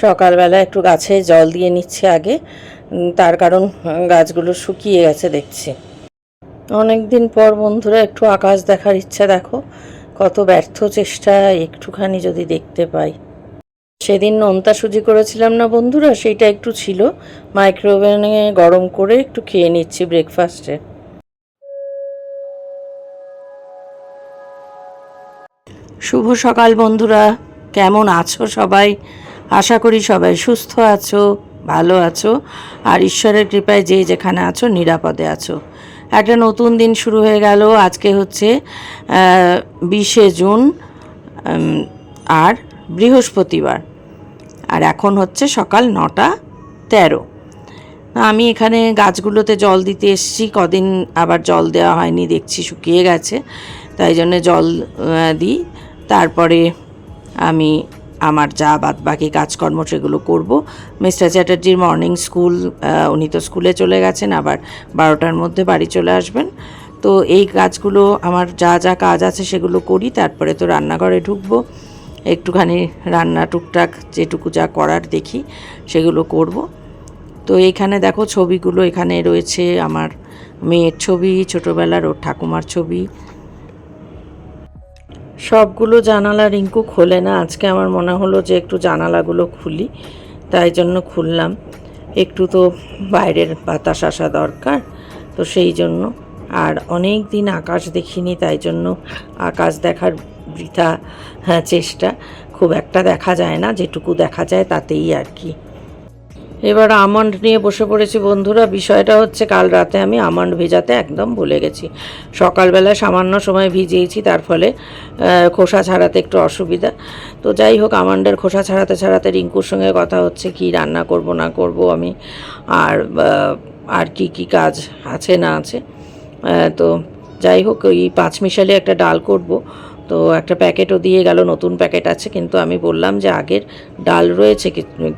সকালবেলা একটু গাছে জল দিয়ে নিচ্ছে আগে। তার কারণ গাছগুলো শুকিয়ে গেছে দেখছি। অনেক দিন পর বন্ধুরা, একটু আকাশ দেখার ইচ্ছা, দেখো। কত ব্যর্থ চেষ্টা, একটুখানি যদি দেখতে পাই। সেদিন নোনতা সুজি করেছিলাম না বন্ধুরা সেইটা একটু ছিল। মাইক্রোওভেনে গরম করে একটু খেয়ে নিচ্ছি ব্রেকফাস্টে। শুভ সকাল বন্ধুরা, কেমন আছো সবাই? আশা করি সবাই সুস্থ আছো, ভালো আছো, আর ঈশ্বরের কৃপায় যে যেখানে আছো, নিরাপদে আছো। একটা নতুন দিন শুরু হয়ে গেল, আজকে হচ্ছে বিশে জুন আর বৃহস্পতিবার, আর এখন হচ্ছে সকাল নটা তেরো। আমি এখানে গাছগুলোতে জল দিতে এসেছি, কদিন আবার জল দেওয়া হয়নি, দেখছি শুকিয়ে গেছে, তাই জন্য জল দিই, তারপরে আমি আমার যা বাদ বাকি কাজকর্ম সেগুলো করব। মিস্টার চ্যাটার্জির মর্নিং স্কুল উনি তো স্কুলে চলে গেছেন, আবার বারোটার মধ্যে বাড়ি চলে আসবেন। তো এই কাজগুলো, আমার যা যা কাজ আছে সেগুলো করি, তারপরে তো রান্নাঘরে ঢুকবো। একটুখানি রান্না টুকটাক যেটুকু যা করার দেখি, সেগুলো করব। তো এইখানে দেখো ছবিগুলো, এখানে রয়েছে আমার মেয়ের ছবি, ছোটোবেলার ওর ঠাকুমার ছবি সবগুলো জানালা রিঙ্কু খোলে না। আজকে আমার মনে হলো যে একটু জানালাগুলো খুলি তাই জন্য খুললাম। একটু তো বাইরের বাতাস আসা দরকার তো সেই জন্য। আর অনেক দিন আকাশ দেখিনি তাই জন্য আকাশ দেখার বৃথা হ্যাঁ, চেষ্টা। খুব একটা দেখা যায় না যেটুকু দেখা যায় তাতেই আর কি। এবার আমন্ড নিয়ে বসে পড়েছি বন্ধুরা। বিষয়টা হচ্ছে, কাল রাতে আমি আমন্ড ভেজাতে একদম ভুলে গেছি। সকালবেলা সামান্য সময় ভিজিয়েছি, তার ফলে খোসা ছাড়াতে একটু অসুবিধা। তো যাই হোক, আমন্ডের খোসা ছাড়াতে ছাড়াতে রিঙ্কুর সঙ্গে কথা হচ্ছে, কি রান্না করব, না করব আমি, আর আর কি কি কাজ আছে, না আছে। তো যাই হোক, ওই পাঁচ মিশালি একটা ডাল করব। তো একটা প্যাকেটও দিয়ে গেল, নতুন প্যাকেট আছে, কিন্তু আমি বললাম যে আগের ডাল রয়েছে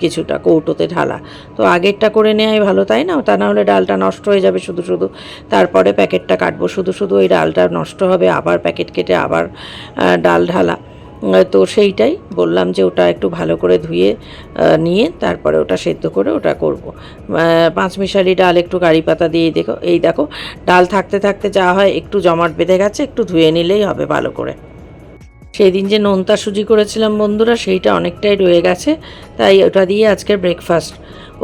কিছুটা কৌটোতে ঢালা। তো আগেরটা করে নেওয়াই ভালো, তাই না? তা না হলে ডালটা নষ্ট হয়ে যাবে শুধু শুধু। তারপরে প্যাকেটটা কাটবো, শুধু শুধু ওই ডালটা নষ্ট হবে, আবার প্যাকেট কেটে আবার ডাল ঢালা। তো সেইটাই বললাম যে ওটা একটু ভালো করে ধুয়ে নিয়ে তারপরে ওটা সেদ্ধ করে ওটা করব। পাঁচ মিশালি ডাল একটু কারি পাতা দিয়ে দেখো, এই দেখো, ডাল থাকতে থাকতে যা হয় একটু জমাট বেঁধে গেছে, একটু ধুয়ে নিলেই হবে ভালো করে। সেই দিন যে নোনতা সুজি করেছিলাম বন্ধুরা, সেইটা অনেকটাই রয়ে গেছে। তাই ওটা দিয়ে আজকের ব্রেকফাস্ট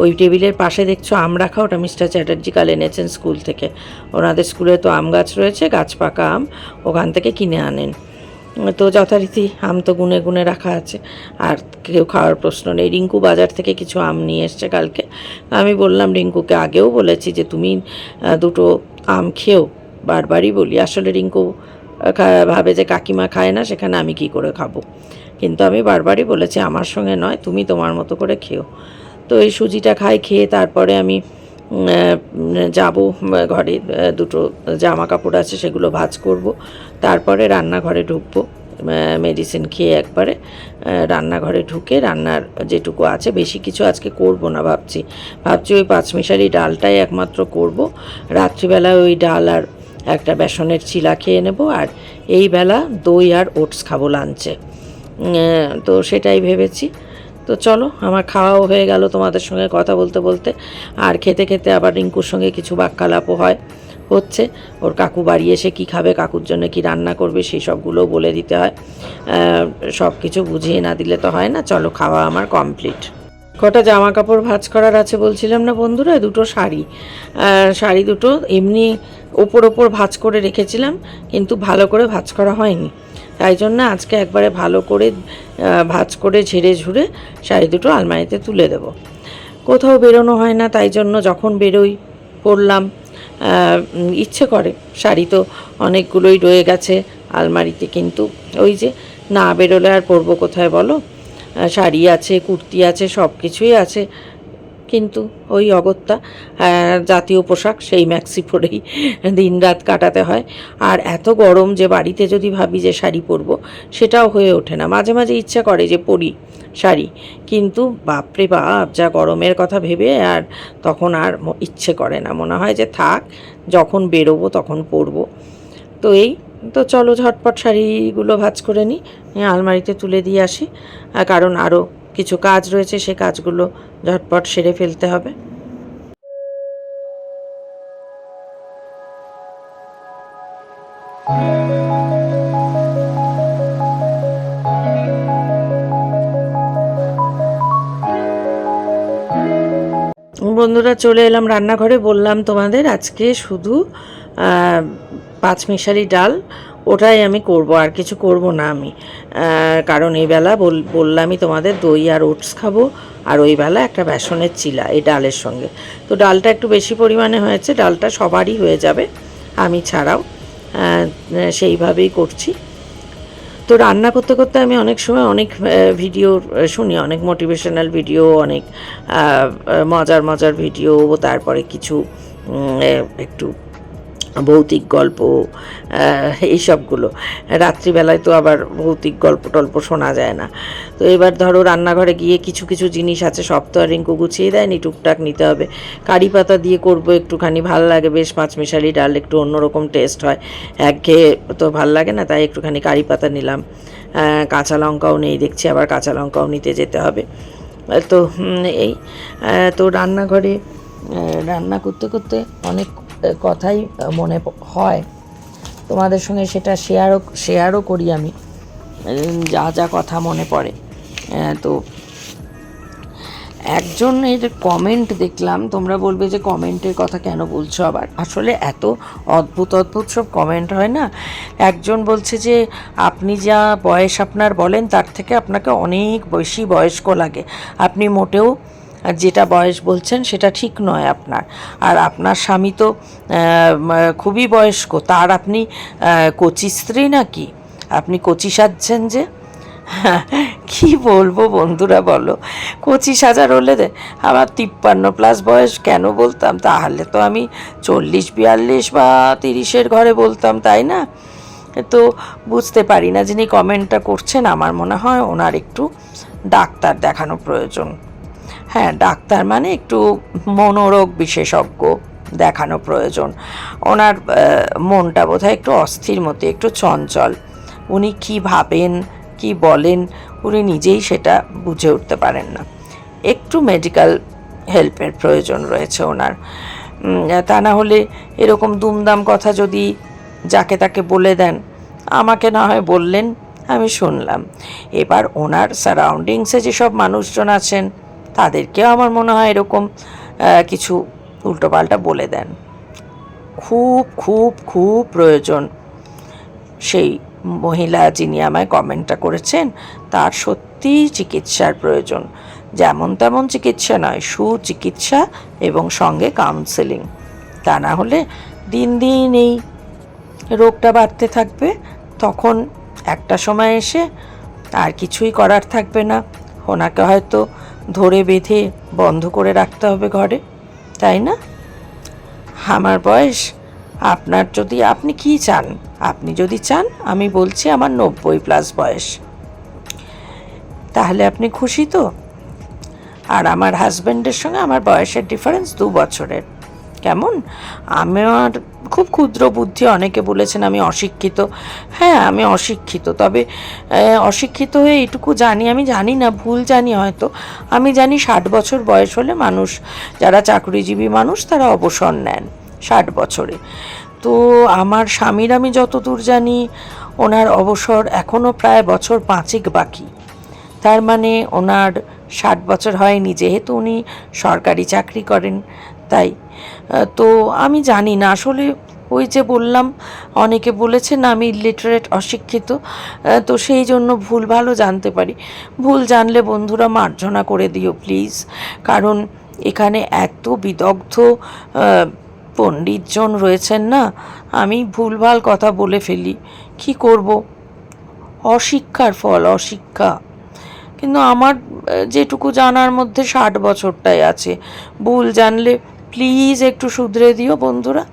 ওই টেবিলের পাশে দেখছ আম রাখা, ওটা মিস্টার চ্যাটার্জি কাল এনেছেন স্কুল থেকে। ওনাদের স্কুলে তো আম গাছ রয়েছে, গাছ পাকা আম, ওখান থেকে কিনে আনেন। তো যথারীতি আম তো গুনে গুনে রাখা আছে। আর কেউ খাওয়ার প্রশ্ন নেই। রিঙ্কু বাজার থেকে কিছু আম নিয়ে এসছে কালকে। আমি বললাম, রিঙ্কুকে আগেও বলেছি যে তুমি দুটো আম খেও। বারবারই বলি। আসলে রিঙ্কু ভাবে যে কাকিমা খায় না, সেখানে আমি কি করে খাব? কিন্তু আমি বারবারই বলেছি, আমার সঙ্গে নয়, তুমি তোমার মতো করে খেও। তো এই সুজিটা খাই, খেয়ে তারপরে আমি যাব ঘরে দুটো জামা কাপড় আছে, সেগুলো ভাজ করব। তারপরে রান্নাঘরে ঢুকবো মেডিসিন খেয়ে একবারে রান্নাঘরে ঢুকে রান্নার যেটুকু আছে, বেশি কিছু আজকে করব না ভাবছি। ভাবছি ওই পাঁচমিশালি ডালটাই একমাত্র করব। রাত্রিবেলা ওই ডাল আর একটা বেসনের চিলা খেয়ে নেব, আর এই বেলা দই আর ওটস খাব লাঞ্চে। তো সেটাই ভেবেছি। তো চলো, আমার খাওয়াও হয়ে গেল তোমাদের সঙ্গে কথা বলতে বলতে। আর খেতে খেতে আবার রিঙ্কুর সঙ্গে কিছু বাক্যালাপও হয়, হচ্ছে। ওর কাকু বাড়ি এসে কী খাবে, কাকুর জন্য কি রান্না করবে, সেই সবগুলোও বলে দিতে হয়। সব কিছু বুঝিয়ে না দিলে তো হয় না। চলো, খাওয়া আমার কমপ্লিট। কটা জামা কাপড় ভাঁজ করার আছে বলছিলাম না বন্ধুরা? দুটো শাড়ি। শাড়ি দুটো এমনি ওপর ওপর ভাঁজ করে রেখেছিলাম, কিন্তু ভালো করে ভাঁজ করা হয়নি। তাই জন্য আজকে একবারে ভালো করে ভাঁজ করে ঝেড়ে ঝুড়ে শাড়ি দুটো আলমারিতে তুলে দেব। কোথাও বেরোনো হয় না, তাই জন্য যখন বেরোই, পরলাম। ইচ্ছে করে, শাড়ি তো অনেকগুলোই রয়ে গেছে আলমারিতে, কিন্তু ওই যে না বেরোলে আর পরবো কোথায় বলো? শাড়ি আছে, কুর্তি আছে সব কিছুই আছে। কিন্তু ওই অগত্যা জাতীয় পোশাক সেই ম্যাক্সি পরেই দিন রাত কাটাতে হয়। আর এত গরম যে বাড়িতে যদি ভাবি যে শাড়ি পরবো, সেটাও হয়ে ওঠে না। মাঝে মাঝে ইচ্ছা করে যে পরি শাড়ি। কিন্তু বাপরে বাপ, যা গরমের কথা ভেবে আর তখন আর ইচ্ছে করে না। মনে হয় যে থাক, যখন বেরোবো তখন পরবো। তো এই তো চলো ঝটপট শাড়িগুলো ভাঁজ করে নিই আলমারিতে তুলে দিয়ে আসি। কারণ আরও কিছু কাজ রয়েছে, সে কাজগুলো ঝটপট সেরে ফেলতে হবে। বন্ধুরা, চলে এলাম রান্নাঘরে। বললাম তোমাদের আজকে শুধু পাঁচমিশালি ডাল, ওটাই আমি করব, আর কিছু করব না আমি। কারণ এই বেলা বল- বললামই তোমাদের দই আর ওটস খাব, আর ওই বেলা একটা বেসনের চিলা এই ডালের সঙ্গে। তো ডালটা একটু বেশি পরিমাণে হয়েছে, ডালটা সবারই হয়ে যাবে, আমি ছাড়াও সেইভাবেই করছি। তো রান্না করতে করতে আমি অনেক সময় অনেক ভিডিও শুনি, অনেক মোটিভেশনাল ভিডিও অনেক মজার মজার ভিডিও তারপরে কিছু একটু ভৌতিক গল্প এইসবগুলো রাত্রিবেলায় তো আবার ভৌতিক গল্প টল্প শোনা যায় না। তো এবার ধরো রান্নাঘরে গিয়ে কিছু কিছু জিনিস আছে, সব তো আর রিঙ্কু গুছিয়ে দেয়নি, টুকটাক নিতে হবে। কারি পাতা দিয়ে করব একটুখানি, ভালো লাগে বেশ পাঁচমিশালি ডাল, একটু অন্যরকম টেস্ট হয়। একঘেয়ে তো ভালো লাগে না, তাই একটুখানি কারি পাতা নিলাম। কাঁচা লঙ্কাও নেই, দেখছি আবার কাঁচা লঙ্কাও নিতে যেতে হবে। তো এই তো রান্নাঘরে রান্না করতে করতে অনেক কথাই মনে হয়। তোমাদের সঙ্গে সেটা শেয়ারও শেয়ারও করি আমি। যা যা কথা মনে পড়ে। তো একজনের কমেন্ট দেখলাম, তোমরা বলবে যে কমেন্টের কথা কেন বলছো আবার? আসলে এত অদ্ভুত অদ্ভুত সব কমেন্ট হয় না? একজন বলছে যে, আপনি যা বয়স আপনার বলেন, তার থেকে আপনাকে অনেক বেশি বয়স্ক লাগে। আপনি মোটেও যেটা বয়স বলছেন সেটা ঠিক নয় আপনার। আর আপনার স্বামী তো খুবই বয়স্ক, তার আপনি কচি স্ত্রী নাকি? আপনি কচি সাজছেন যে? কি বলব বন্ধুরা বলো। কচি সাজার হলে আমার তিপ্পান্ন প্লাস বয়স কেন বলতাম? তাহলে তো আমি চল্লিশ, বিয়াল্লিশ বা তিরিশের ঘরে বলতাম, তাই না? তো বুঝতে পারি না যিনি কমেন্টটা করছেন, আমার মনে হয় ওনার একটু ডাক্তার দেখানো প্রয়োজন। হ্যাঁ ডাক্তার মানে একটু মনোরোগ বিশেষজ্ঞ দেখানো প্রয়োজন। ওনার মনটা বোধহয় একটু অস্থির মতো, একটু চঞ্চল। উনি কি ভাবেন, কি বলেন, উনি নিজেই সেটা বুঝে উঠতে পারেন না। একটু মেডিকেল হেল্পের প্রয়োজন রয়েছে ওনার। তা না হলে এরকম দুমদাম কথা যদি যাকে তাকে বলে দেন, আমাকে না হয় বললেন, আমি শুনলাম। এবার ওনার সারাউন্ডিংসে যেসব মানুষজন আছেন তাদেরকেও আমার মনে হয় এরকম কিছু উল্টোপাল্টা বলে দেন। খুব খুব খুব প্রয়োজন। সেই মহিলা যিনি আমায় কমেন্টটা করেছেন, তার সত্যিই চিকিৎসার প্রয়োজন। যেমন তেমন চিকিৎসা নয়, সুচিকিৎসা এবং সঙ্গে কাউন্সেলিং তা না হলে দিন দিন এই রোগটা বাড়তে থাকবে, তখন একটা সময় এসে আর কিছুই করার থাকবে না। ওনাকে হয়তো ধরে বেঁধে বন্ধ করে রাখতে হবে ঘরে, তাই না? আমার বয়স, আপনার যদি, আপনি কি চান? আপনি যদি চান, আমি বলছি আমার নব্বই প্লাস বয়স। তাহলে আপনি খুশি তো? আর আমার হাজব্যান্ডের সঙ্গে আমার বয়সের ডিফারেন্স দু বছরের। কেমন? আমার খুব ক্ষুদ্র বুদ্ধি, অনেকে বলেছেন আমি অশিক্ষিত। হ্যাঁ আমি অশিক্ষিত, তবে অশিক্ষিত হয়ে এটুকু জানি, আমি জানি না, ভুল জানি হয়তো। আমি জানি ষাট বছর বয়স হলে মানুষ, যারা চাকরিজীবী মানুষ, তারা অবসর নেন ষাট বছরে। তো আমার স্বামীর আমি যতদূর জানি, ওনার অবসর এখনও প্রায় বছর পাঁচেক বাকি। তার মানে ওনার ষাট বছর হয়নি, যেহেতু উনি সরকারি চাকরি করেন। তাই। তো আমি জানি না, আসলে ওই যে বললাম, অনেকে বলেছেন আমি ইলিটারেট অশিক্ষিত তো সেই জন্য ভুল ভালো জানতে পারি। ভুল জানলে বন্ধুরা মার্জনা করে দিও প্লিজ কারণ এখানে এত বিদগ্ধ পণ্ডিতজন রয়েছেন না, আমি ভুলভাল কথা বলে ফেলি। কি করব? অশিক্ষার ফল, অশিক্ষা। কিন্তু আমার যেটুকু জানার মধ্যে ষাট বছরটাই আছে। ভুল জানলে প্লিজ একটু শুধরে দিও বন্ধুরা।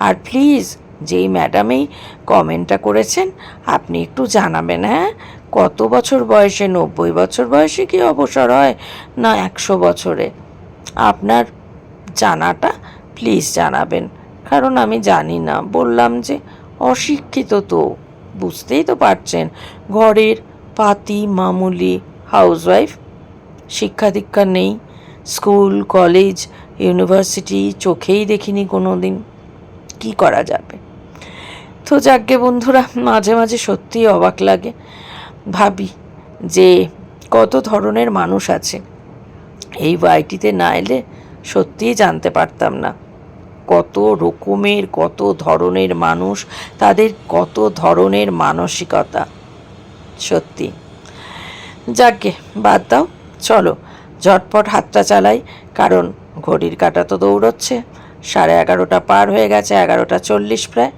আর প্লিজ, যেই ম্যাডামেই কমেন্টটা করেছেন, আপনি একটু জানাবেন হ্যাঁ? কত বছর বয়সে, নব্বই বছর বয়সে কি অবসর হয়? না, একশো বছরে। আপনার জানাটা প্লিজ জানাবেন, কারণ আমি জানি না। বললাম যে, অশিক্ষিত তো, বুঝতেই তো পারছেন। ঘরের পাতি, মামুলি হাউসওয়াইফ শিক্ষা দীক্ষা নেই, স্কুল কলেজ ইউনিভার্সিটি চোখেই দেখিনি কোনো দিন কী করা যাবে? তো যাকে বন্ধুরা, মাঝে মাঝে সত্যিই অবাক লাগে। ভাবি যে কত ধরনের মানুষ আছে। এই বাড়িটিতে না এলে সত্যিই জানতে পারতাম না। কত রকমের, কত ধরনের মানুষ, তাদের কত ধরনের মানসিকতা। সত্যি। যাকে বাদ দাও, চলো ঝটপট হাতটা চালাই, কারণ ঘড়ির কাঁটা তো দৌড়চ্ছে। সাড়ে এগারোটা পার হয়ে গেছে, এগারোটা চল্লিশ প্রায়।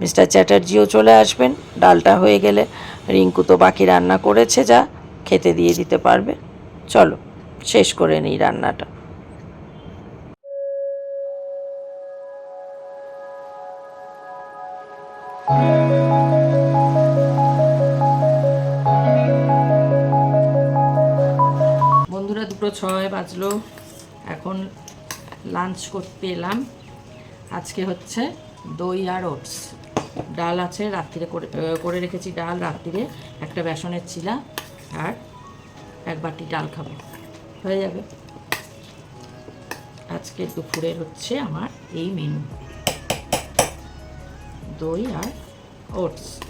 মিস্টার চ্যাটার্জিও চলে আসবেন, ডালটা হয়ে গেলে রিঙ্কু তো বাকি রান্না করেছে যা, খেতে দিয়ে দিতে পারবে। চলো, শেষ করে নিই রান্নাটা। বন্ধুরা, দুটো ছয় বাজলো। এখন লাঞ্চ করতে এলাম। আজকে হচ্ছে দই আর ওটস। ডাল আছে রাত্রিরে করে করে রেখেছি ডাল রাত্রিরে একটা বেসনের চিলা আর এক বাটি ডাল খাব। হয়ে যাবে। আজকে দুপুরের হচ্ছে আমার এই মেনু দই আর ওটস।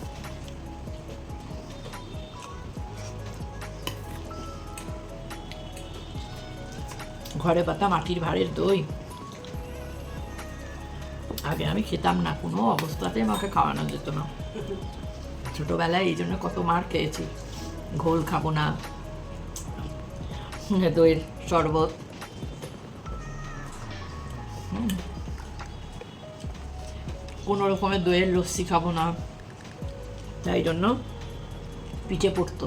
ঘরে পাতা মাটির ভাঁড়ের দই। আগে আমি খেতাম না কোনো অবস্থাতে আমাকে খাওয়ানো যেত না। ছোটবেলায় এই জন্য কত মার খেয়েছি। ঘোল খাব না। দইয়ের শরবত। কোনো রকমের দইয়ের লস্যি খাব না। তাই জন্য পিঠে পড়তো।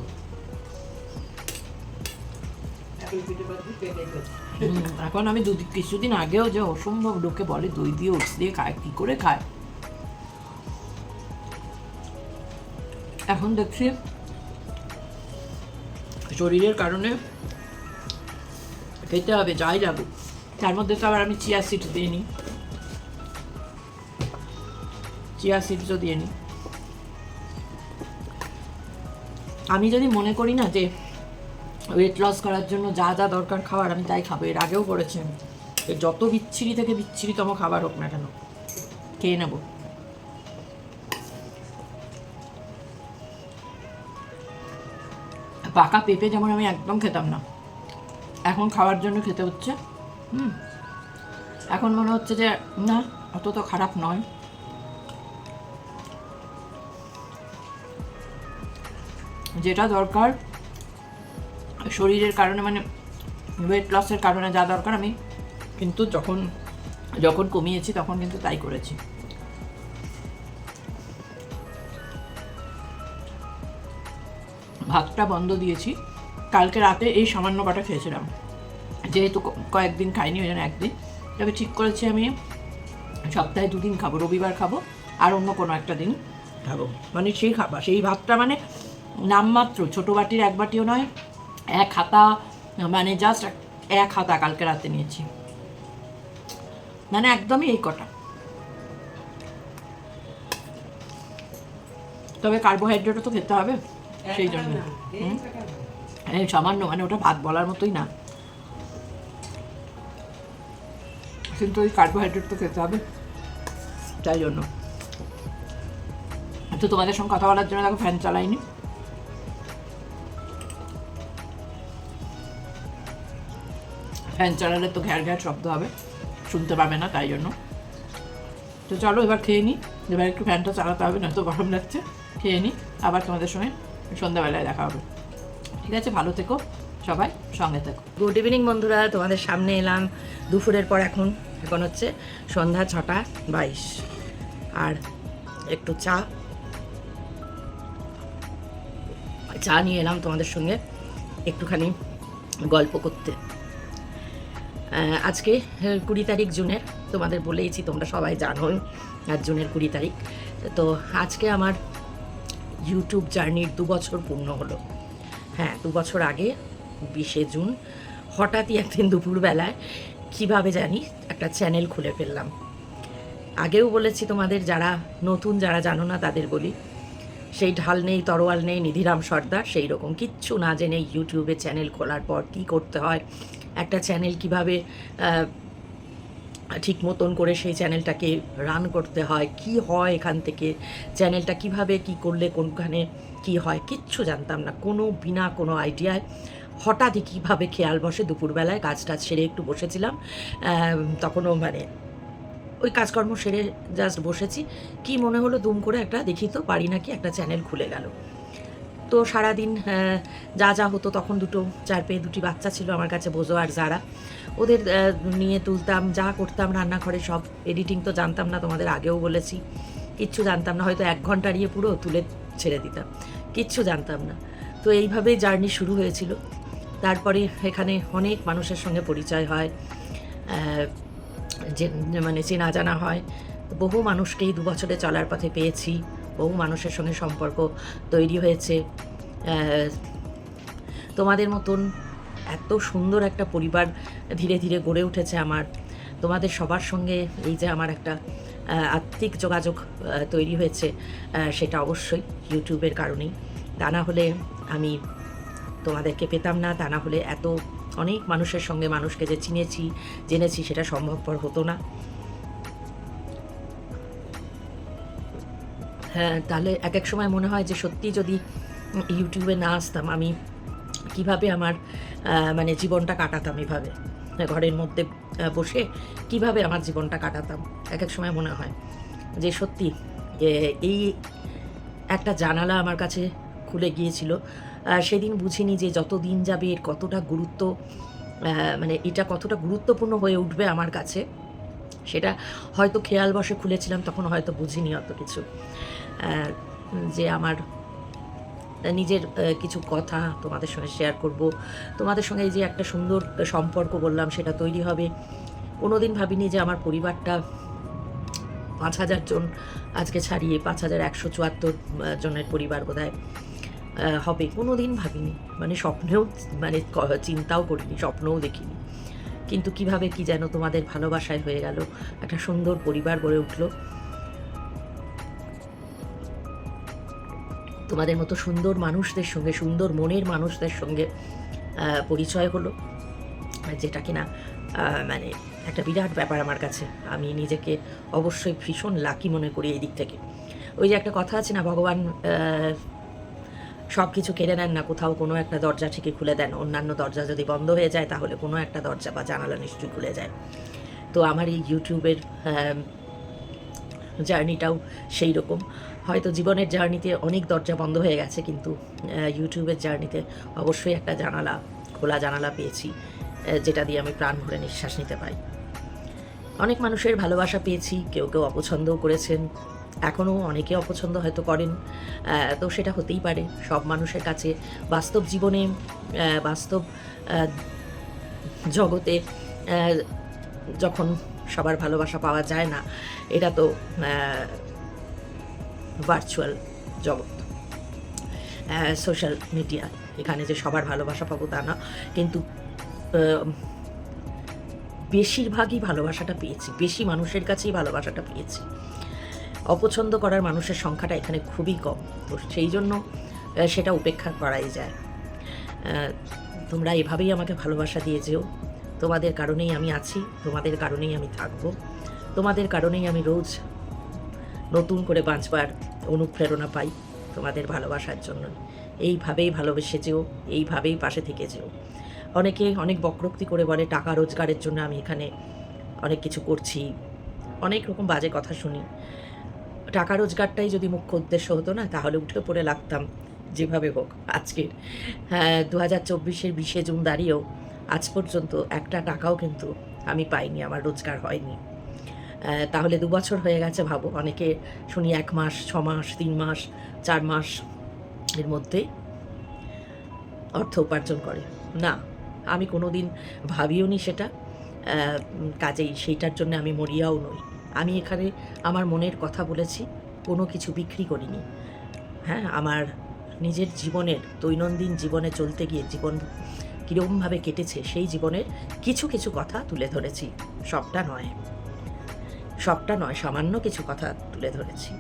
হুম, এখন আমি দু কিছুদিন আগেও যে অসম্ভব লোকে বলে দই দিয়ে ওটস দিয়ে খায়, কি করে খায়? এখন দেখছি শরীরের কারণে খেতে হবে, যাই লাগুক। তার মধ্যে তো আবার আমি চিয়া সিড দিয়ে নিই। চিয়া সিডসও দিয়ে নিই। আমি যদি মনে করি না যে ওয়েট লস করার জন্য যা যা দরকার খাবার আমি তাই খাব। এর আগেও করেছি আমি যত বিচ্ছিরি থেকে বিচ্ছিরিতম খাবার হোক না কেন, খেয়ে নেব। পাকা পেঁপে যেমন আমি একদম খেতাম না, এখন খাওয়ার জন্য খেতে হচ্ছে। হুম। এখন মনে হচ্ছে যে, না, অত তো খারাপ নয়। যেটা দরকার শরীরের কারণে মানে ওয়েট লসের কারণে যা দরকার, আমি কিন্তু যখন যখন কমিয়েছি, তখন কিন্তু তাই করেছি। ভাতটা বন্ধ দিয়েছি। কালকে রাতে এই সামান্য কটা খেয়েছিলাম। যেহেতু কয়েকদিন খাইনি, ওই জন্য একদিন। তবে ঠিক করেছি আমি, সপ্তাহে দুদিন খাব, রবিবার খাব, আর অন্য কোনো একটা দিন খাব। মানে সেই খাবার, সেই ভাতটা মানে নামমাত্র, ছোটো বাটির এক বাটিও নয় এক হাতা মানে জাস্ট এক হাতা কালকে রাতে নিয়েছি। মানে একদমই এই কটা। তবে কার্বোহাইড্রেটও তো খেতে হবে সেই জন্য? এই সামান্য মানে ওটা ভাত বলার মতোই না। কিন্তু ওই কার্বোহাইড্রেট তো খেতে হবে তাই জন্য। তো তোমাদের সঙ্গে কথা বলার জন্য দেখো ফ্যান চালাইনি। ফ্যান চালালে তো ঘ্যার ঘ্যার শব্দ হবে, শুনতে পাবে না তাই জন্য। তো চলো এবার খেয়ে নিই এবার একটু ফ্যানটা চালাতে হবে না তো গরম লাগছে। খেয়ে নিই আবার তোমাদের সঙ্গে সন্ধ্যাবেলায় দেখা হবে। ঠিক আছে, ভালো থেকো, সবাই সঙ্গে থেকো। গুড ইভিনিং বন্ধুরা, তোমাদের সামনে এলাম দুপুরের পর এখন। এখন হচ্ছে সন্ধ্যা ছটা বাইশ। আর একটু চা চা নিয়ে এলাম তোমাদের সঙ্গে একটুখানি গল্প করতে। আজকে কুড়ি তারিখ জুনের, তোমাদের বলেইছি তোমরা সবাই জানোই আজ জুনের কুড়ি তারিখ। তো আজকে আমার ইউটিউব জার্নির দু বছর পূর্ণ হলো। হ্যাঁ দু বছর আগে, বিশে জুন, হঠাৎই একদিন দুপুরবেলায়, কীভাবে জানি একটা চ্যানেল খুলে ফেললাম। আগেও বলেছি তোমাদের, যারা নতুন, যারা জানো না, তাদের বলি। সেই ঢাল নেই, তরোয়াল নেই, নিধিরাম সর্দার, সেই রকম কিচ্ছু না জেনে ইউটিউবে চ্যানেল খোলার পর কী করতে হয়, একটা চ্যানেল কীভাবে ঠিক মতন করে সেই চ্যানেলটাকে রান করতে হয়, কি হয় এখান থেকে চ্যানেলটা কীভাবে কি করলে কোনখানে কি হয়, কিচ্ছু জানতাম না, কোনো বিনা কোনো আইডিয়ায় হঠাৎই কীভাবে খেয়াল বসে দুপুরবেলায় কাজ টাজ সেরে একটু বসেছিলাম তখনও মানে ওই কাজকর্ম সেরে জাস্ট বসেছি। কি মনে হলো দুম করে একটা দেখি তো, পারি নাকি? একটা চ্যানেল খুলে গেল। তো সারাদিন যা যা হতো তখন দুটো চার পেয়ে দুটি বাচ্চা ছিল আমার কাছে বোঝো আর যারা। ওদের নিয়ে তুলতাম, যা করতাম রান্নাঘরে সব। এডিটিং তো জানতাম না, তোমাদের আগেও বলেছি। কিচ্ছু জানতাম না, হয়তো এক ঘণ্টা নিয়ে পুরো তুলে ছেড়ে দিতাম। কিচ্ছু জানতাম না। তো এইভাবেই জার্নি শুরু হয়েছিল। তারপরে এখানে অনেক মানুষের সঙ্গে পরিচয় হয়। যে মানে চেনা জানা হয়। বহু মানুষকেই দু বছরে চলার পথে পেয়েছি। বহু মানুষের সঙ্গে সম্পর্ক তৈরি হয়েছে। তোমাদের মতন এত সুন্দর একটা পরিবার ধীরে ধীরে গড়ে উঠেছে আমার। তোমাদের সবার সঙ্গে এই যে আমার একটা আত্মিক যোগাযোগ তৈরি হয়েছে সেটা অবশ্যই ইউটিউবের কারণেই। তা না হলে আমি তোমাদেরকে পেতাম না, তা না হলে এত অনেক মানুষের সঙ্গে মানুষকে যে চিনেছি, জেনেছি, সেটা সম্ভবপর হতো না। হ্যাঁ তাহলে এক এক সময় মনে হয় যে সত্যি যদি ইউটিউবে না আসতাম, আমি কীভাবে আমার মানে জীবনটা কাটাতাম এভাবে? ঘরের মধ্যে বসে কীভাবে আমার জীবনটা কাটাতাম? এক এক সময় মনে হয় যে সত্যি এই একটা জানালা আমার কাছে খুলে গিয়েছিল। সেদিন বুঝিনি যে যত দিন যাবে এর কতটা গুরুত্ব মানে এটা কতটা গুরুত্বপূর্ণ হয়ে উঠবে আমার কাছে, সেটা হয়তো খেয়াল বসে খুলেছিলাম, তখন হয়তো বুঝিনি অত কিছু। যে আমার নিজের কিছু কথা তোমাদের সঙ্গে শেয়ার করব, তোমাদের সঙ্গে যে একটা সুন্দর সম্পর্ক বললাম, সেটা তৈরি হবে। কোনোদিন ভাবিনি যে আমার পরিবারটা পাঁচ হাজার জন, আজকে ছাড়িয়ে পাঁচ হাজার একশো চুয়াত্তর জনের পরিবার বোধ হয় হবে। কোনো দিন ভাবিনি। মানে স্বপ্নেও মানে চিন্তাও করিনি, স্বপ্নও দেখিনি। কিন্তু কীভাবে কি যেন তোমাদের ভালোবাসায় হয়ে গেল, একটা সুন্দর পরিবার গড়ে উঠল। তোমাদের মতো সুন্দর মানুষদের সঙ্গে, সুন্দর মনের মানুষদের সঙ্গে পরিচয় হলো। যেটা কিনা মানে একটা বিরাট ব্যাপার আমার কাছে। আমি নিজেকে অবশ্যই ভীষণ লাকি মনে করি এই দিক থেকে। ওই যে একটা কথা আছে না, ভগবান সব কিছু কেড়ে নেন না। কোথাও কোনো একটা দরজা ঠিকই খুলে দেন। অন্যান্য দরজা যদি বন্ধ হয়ে যায়, তাহলে কোনো একটা দরজা বা জানালা নিশ্চয়ই খুলে যায়। তো আমার এই ইউটিউবের জার্নিটাও সেই রকম হয়তো জীবনের জার্নিতে অনেক দরজা বন্ধ হয়ে গেছে, কিন্তু ইউটিউবের জার্নিতে অবশ্যই একটা জানালা, খোলা জানালা পেয়েছি যেটা দিয়ে আমি প্রাণ ভরে নিঃশ্বাস নিতে পাই অনেক মানুষের ভালোবাসা পেয়েছি, কেউ কেউ অপছন্দও করেছেন। এখনও অনেকে অপছন্দ হয়তো করেন তো সেটা হতেই পারে। সব মানুষের কাছে বাস্তব জীবনে বাস্তব জগতে যখন সবার ভালোবাসা পাওয়া যায় না, এটা তো ভার্চুয়াল জগৎ। সোশ্যাল মিডিয়া এখানে যে সবার ভালোবাসা পাবো তা না, কিন্তু বেশিরভাগই ভালোবাসাটা পেয়েছি, বেশি মানুষের কাছেই ভালোবাসাটা পেয়েছি। অপছন্দ করার মানুষের সংখ্যাটা এখানে খুবই কম। তো সেই জন্য সেটা উপেক্ষা করাই যায়। তোমরা এভাবেই আমাকে ভালোবাসা দিয়ে যেও। তোমাদের কারণেই আমি আছি, তোমাদের কারণেই আমি থাকব। তোমাদের কারণেই আমি রোজ নতুন করে বাঁচবার অনুপ্রেরণা পাই তোমাদের ভালোবাসার জন্য। এইভাবেই ভালোবেসে যেও, এইভাবেই পাশে থেকে যেও। অনেকে অনেক বক্রোক্তি করে বলে, টাকা রোজগারের জন্য আমি এখানে অনেক কিছু করছি। অনেক রকম বাজে কথা শুনি। টাকা রোজগারটাই যদি মুখ্য উদ্দেশ্য হতো না, তাহলে উঠে পড়ে লাগতাম যেভাবে হোক আজকের। হ্যাঁ দু হাজার চব্বিশের বিশে জুন দাঁড়িয়েও আজ পর্যন্ত একটা টাকাও কিন্তু আমি পাইনি, আমার রোজগার হয়নি। তাহলে দু বছর হয়ে গেছে ভাবো, অনেকে শুনি এক মাস, ছ মাস, তিন মাস, চার মাস এর মধ্যে অর্থ উপার্জন করে। না, আমি কোনো দিন ভাবিও নি সেটা কাজেই সেইটার জন্য আমি মরিয়াও নই। আমি এখানে আমার মনের কথা বলেছি, কোনো কিছু বিক্রি করিনি। হ্যাঁ আমার নিজের জীবনের, দৈনন্দিন জীবনে চলতে গিয়ে জীবন কীরকমভাবে কেটেছে, সেই জীবনের কিছু কিছু কথা তুলে ধরেছি, সবটা নয়। সবটা নয়, সামান্য কিছু কথা তুলে ধরেছি।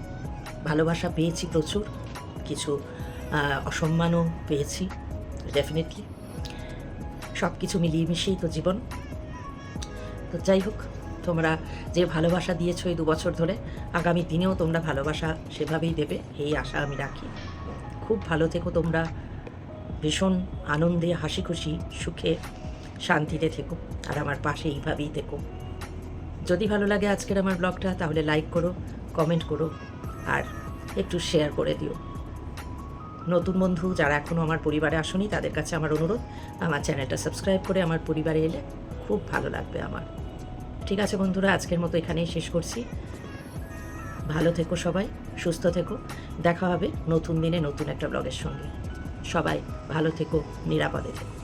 ভালোবাসা পেয়েছি প্রচুর, কিছু অসম্মানও পেয়েছি ডেফিনেটলি সব কিছু মিলিয়ে মিশিয়েই তো জীবন। তো যাই হোক তোমরা যে ভালোবাসা দিয়েছ এই দু বছর ধরে, আগামী দিনেও তোমরা ভালোবাসা সেভাবেই দেবে, এই আশা আমি রাখি। খুব ভালো থেকো তোমরা, ভীষণ আনন্দে হাসি খুশি সুখে, শান্তিতে থেকো, আর আমার পাশে এইভাবেই থেকো। যদি ভালো লাগে আজকের আমার ব্লগটা, তাহলে লাইক করো কমেন্ট করো, আর একটু শেয়ার করে দিও। নতুন বন্ধু যারা এখনও আমার পরিবারে আসেনি, তাদের কাছে আমার অনুরোধ, আমার চ্যানেলটা সাবস্ক্রাইব করে আমার পরিবারে এলে খুব ভালো লাগবে আমার। ঠিক আছে বন্ধুরা, আজকের মতো এখানেই শেষ করছি। ভালো থেকো সবাই, সুস্থ থেকো। দেখা হবে নতুন দিনে নতুন একটা ব্লগের সঙ্গে। সবাই ভালো থেকো, নিরাপদে থেকো।